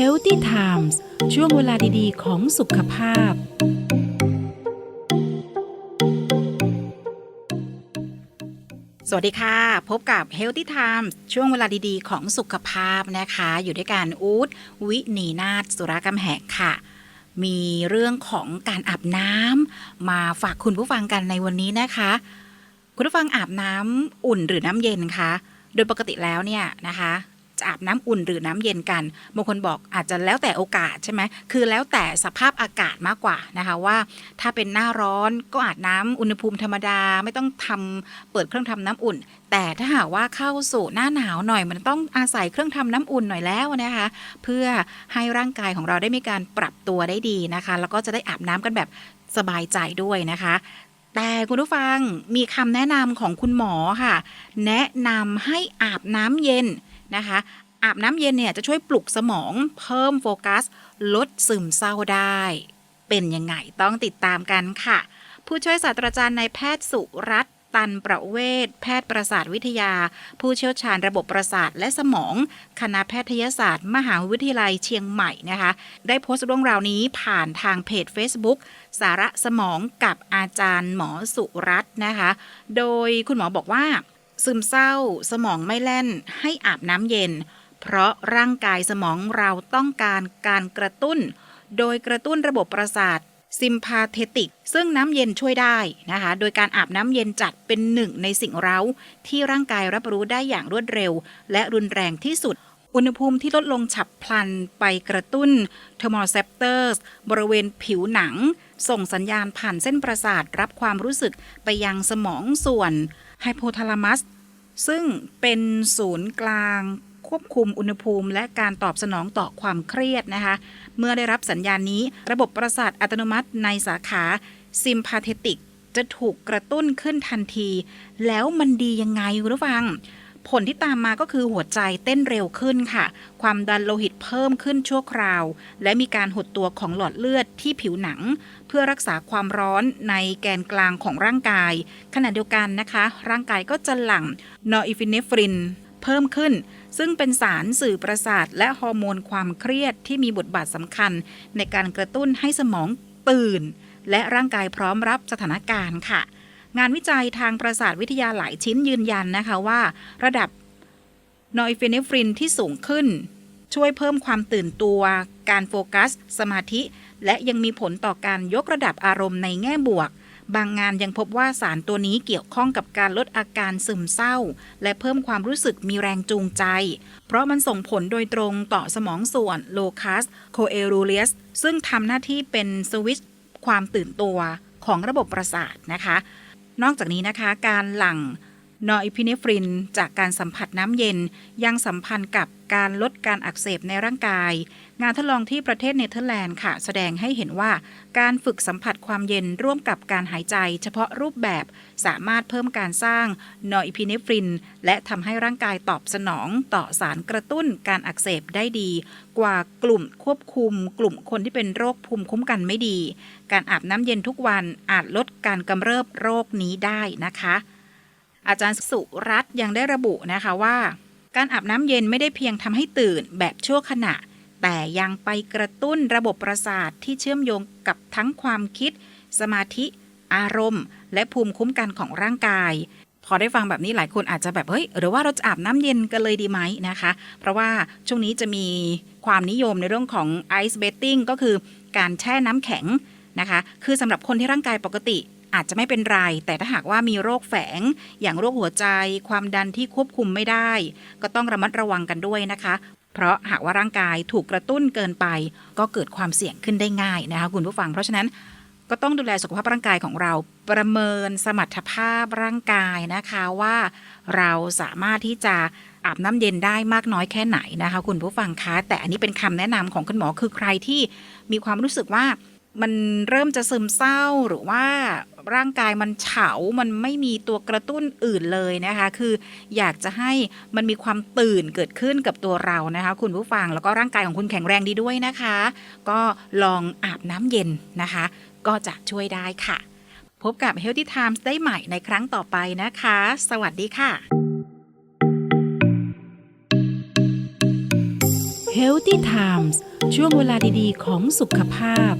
Healthy Times ช่วงเวลาดีๆ ของสุขภาพ สวัสดีค่ะ พบกับ Healthy Times ช่วงเวลาดีๆ ของสุขภาพนะคะ อยู่ด้วยกันอูดวินีนาถสุรกำแหกค่ะ มีเรื่องของการอาบน้ำมาฝากคุณผู้ฟังกันในวันนี้นะคะ คุณผู้ฟังอาบน้ำอุ่นหรือน้ำเย็นคะ โดยปกติแล้วเนี่ยนะคะ จะอาบน้ำอุ่นหรือน้ำเย็นกันบางคนบอกอาจจะแล้วแต่โอกาสใช่ไหมคือแล้วแต่สภาพอากาศมากกว่านะคะว่า ถ้าเป็นหน้าร้อนก็อาบน้ำอุณหภูมิธรรมดาไม่ต้องทำเปิดเครื่องทำน้ำอุ่น แต่ถ้าหากว่าเข้าสู่หน้าหนาวหน่อย มันต้องอาศัยเครื่องทำน้ำอุ่นหน่อยแล้วนะคะ เพื่อให้ร่างกายของเราได้มีการปรับตัวได้ดีนะคะ แล้วก็จะได้อาบน้ำกันแบบสบายใจด้วยนะคะแต่คุณผู้ฟังมีคำแนะนำของคุณหมอค่ะ แนะนำให้อาบน้ำเย็น นะคะ อาบน้ำเย็นเนี่ยจะช่วยปลุกสมองเพิ่มโฟกัส ลดซึมเศร้าได้ เป็นยังไงต้องติดตามกันค่ะ ผู้ช่วยศาสตราจารย์นายแพทย์สุรัตน์ตันประเวศแพทย์ประสาทวิทยา ผู้เชี่ยวชาญระบบประสาทและสมอง คณะแพทยศาสตร์ มหาวิทยาลัยเชียงใหม่นะคะ ได้โพสต์เรื่องราวนี้ผ่านทางเพจ Facebook สาระสมองกับอาจารย์หมอสุรัตน์นะคะ โดยคุณหมอบอกว่า ซึมเศร้า สมองไม่แล่น ให้อาบน้ำเย็น เพราะร่างกายสมองเราต้องการการกระตุ้น โดยกระตุ้นระบบประสาทซิมพาเทติก ซึ่งน้ำเย็นช่วยได้นะคะ โดยการอาบน้ำเย็นจัดเป็นหนึ่งในสิ่งเร้า ที่ร่างกายรับรู้ได้อย่างรวดเร็ว และรุนแรงที่สุด อุณหภูมิที่ลดลงฉับพลันไปกระตุ้นเทอร์โมเซปเตอร์บริเวณผิวหนัง ส่งสัญญาณผ่านเส้นประสาทรับความรู้สึกไปยังสมองส่วนไฮโพทาลามัสซึ่งเป็นศูนย์กลางควบคุมอุณหภูมิและการตอบสนองต่อความเครียดนะคะ เมื่อได้รับสัญญาณนี้ระบบประสาทอัตโนมัติในสาขาซิมพาเทติกจะถูกกระตุ้นขึ้นทันที แล้วมันดียังไงคุณผู้ฟัง ผลที่ตามมาก็คือหัวใจเต้นเร็วขึ้นค่ะ ความดันโลหิตเพิ่มขึ้นชั่วคราว และมีการหดตัวของหลอดเลือดที่ผิวหนัง เพื่อรักษาความร้อนในแกนกลางของร่างกาย ขณะเดียวกันนะคะ ร่างกายก็จะหลั่งนอร์อิฟิเนฟริน เพิ่มขึ้น ซึ่งเป็นสารสื่อประสาท และฮอร์โมนความเครียดที่มีบทบาทสำคัญ ในการกระตุ้นให้สมองตื่น และร่างกายพร้อมรับสถานการณ์ค่ะานวิจัยทางประสาทวิทยาหลายชิ้นยืนยันนะคะว่า ระดับนอร์ฟิเนฟรินที่สูงขึ้น ช่วยเพิ่มความตื่นตัว การโฟกัส สมาธิ และยังมีผลต่อการยกระดับอารมณ์ในแง่บวก บางงานยังพบว่าสารตัวนี้เกี่ยวข้องกับการลดอาการซึมเศร้า และเพิ่มความรู้สึกมีแรงจูงใจ เพราะมันส่งผลโดยตรงต่อสมองส่วนโลคัสโคเอรูเลียสซึ่งทำหน้าที่เป็นสวิตช์ความตื่นตัวของระบบประสาทนะคะ นอกจากนี้นะคะ การหลั่ง นอร์อิพิเนฟริน จากการสัมผัสน้ำเย็น ยังสัมพันธ์กับการลดการอักเสบในร่างกาย งานทดลองที่ประเทศเนเธอร์แลนด์ค่ะ แสดงให้เห็นว่าการฝึกสัมผัสความเย็นร่วมกับการหายใจเฉพาะรูปแบบ สามารถเพิ่มการสร้างนอร์อิพิเนฟริน และทำให้ร่างกายตอบสนองต่อสารกระตุ้นการอักเสบได้ดี กว่ากลุ่มควบคุม กลุ่มคนที่เป็นโรคภูมิคุ้มกันไม่ดี การอาบน้ำเย็นทุกวันอาจลดการกำเริบโรคนี้ได้นะคะ อาจารย์สุรัตน์ยังได้ระบุนะคะว่า การอาบน้ำเย็นไม่ได้เพียงทำให้ตื่นแบบชั่วขณะ แต่ยังไปกระตุ้นระบบประสาทที่เชื่อมโยงกับทั้งความคิด สมาธิ อารมณ์ และภูมิคุ้มกันของร่างกาย พอได้ฟังแบบนี้หลายคนอาจจะแบบเฮ้ยหรือว่าเราจะอาบน้ำเย็นกันเลยดีไหมนะคะ เพราะว่าช่วงนี้จะมีความนิยมในเรื่องของไอซ์เบ t ติ้งก็คือการแช่น้ำแข็งนะคะ คือสำหรับคนที่ร่างกายปกติ อาจจะไม่เป็นไร แต่ถ้าหากว่ามีโรคแฝง อย่างโรคหัวใจ ความดันที่ควบคุมไม่ได้ ก็ต้องระมัดระวังกันด้วยนะคะ เพราะหากว่าร่างกายถูกกระตุ้นเกินไป ก็เกิดความเสี่ยงขึ้นได้ง่ายนะคะคุณผู้ฟัง เพราะฉะนั้นก็ต้องดูแลสุขภาพร่างกายของเรา ประเมินสมรรถภาพร่างกายนะคะว่าเราสามารถที่จะอาบน้ำเย็นได้มากน้อยแค่ไหนนะคะ คุณผู้ฟังคะแต่อันนี้เป็นคำแนะนำของคุณหมอคือใครที่มีความรู้สึกว่า มันเริ่มจะซึมเศร้าหรือว่าร่างกายมันเฉา มันไม่มีตัวกระตุ้นอื่นเลยนะคะ คืออยากจะให้มันมีความตื่นเกิดขึ้นกับตัวเรานะคะ คุณผู้ฟัง แล้วก็ร่างกายของคุณแข็งแรงดีด้วยนะคะ ก็ลองอาบน้ำเย็นนะคะ ก็จะช่วยได้ค่ะ พบกับ Healthy Times ได้ใหม่ในครั้งต่อไปนะคะ สวัสดีค่ะ Healthy Times ช่วงเวลาดีๆ ของสุขภาพ